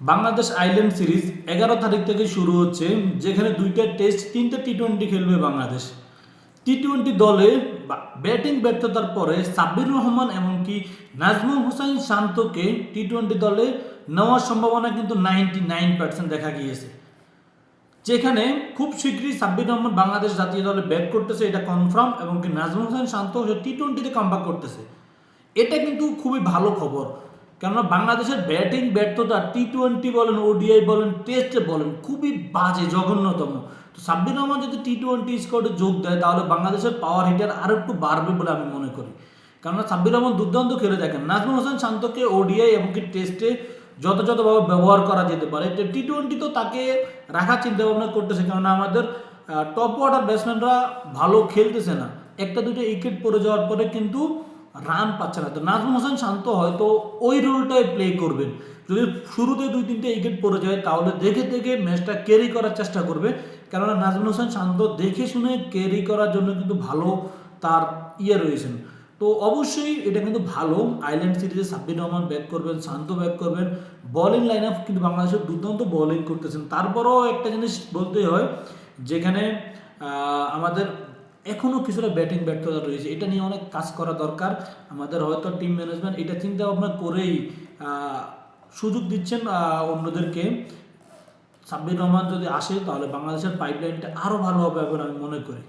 Bangladesh island series এগারো তারিখ থেকে শুরু হচ্ছে, যেখানে দুইটা টেস্ট, তিনটা টি টোয়েন্টি খেলবে বাংলাদেশ। টি টোয়েন্টি দলে ব্যাটিং ব্যর্থতার পরে সাব্বির রহমান এমনকি নাজমুল হোসেন শান্তকে টি টোয়েন্টি দলে নেওয়ার সম্ভাবনা কিন্তু নাইনটি নাইন পার্সেন্ট দেখা গিয়েছে। যেখানে খুব শীঘ্রই সাব্বির রহমান বাংলাদেশ জাতীয় দলে ব্যাট করতেছে, এটা কনফার্ম এবং কি নাজমুল হোসেন শান্ত টি টোয়েন্টিতে কামব্যাক করতেছে। এটা কিন্তু খুবই ভালো খবর। কেননা বাংলাদেশের ব্যাটিং ব্যর্থতা টি টোয়েন্টি বলেন ওডিআই বলেন টেস্টে বলেন, খুবই বাজে, জঘন্যতম। তো সাব্বির রহমান যদি টি টোয়েন্টি স্কোয়াডে যোগ দেয়, তাহলে বাংলাদেশের পাওয়ার হিটার আরও একটু বাড়বে বলে আমি মনে করি। কেননা সাব্বির রহমান দুর্দান্ত খেলে দেখেন, নাজমুল হোসেন শান্তকে ওডিআই এমনকি টেস্টে যথাযথভাবে ব্যবহার করা যেতে পারে। টি টোয়েন্টি তো তাকে রাখার চিন্তা ভাবনা করতেছে, কেননা আমাদের টপ অর্ডার ব্যাটসম্যানরা ভালো খেলতেছে না। একটা দুটো উইকেট পড়ে যাওয়ার পরে কিন্তু রান পাচ্ছে না। তো নাজমুল হোসেন শান্ত, হয়তো ওই রোলটাই প্লে করবেন। যদি শুরুতে দুই তিনটে উইকেট পড়ে যায়, তাহলে দেখে দেখে ম্যাচটা ক্যারি করার চেষ্টা করবে। কেননা নাজমুল হোসেন শান্ত দেখে শুনে ক্যারি করার জন্য কিন্তু ভালো তার ইয়ে রয়েছেন। তো অবশ্যই এটা কিন্তু ভালো। আইল্যান্ড সিরিজে সাব্বির রহমান ব্যাক করবেন, শান্ত ব্যাক করবেন। বোলিং লাইন আপ কিন্তু বাংলাদেশের দুর্দান্ত বোলিং করতেছেন। তারপরেও একটা জিনিস বলতেই হয়, যেখানে আমাদের এখনও কিছুটা ব্যাটিং ব্যর্থতা রয়েছে। এটা নিয়ে অনেক কাজ করা দরকার। আমাদের হয়তো টিম ম্যানেজমেন্ট এটা চিন্তা ভাবনা করেই সুযোগ দিচ্ছেন অন্যদেরকে। সাব্বির রহমান যদি আসে, তাহলে বাংলাদেশের পাইপলাইনটা আরও ভালো হবে বলে আমি মনে করি।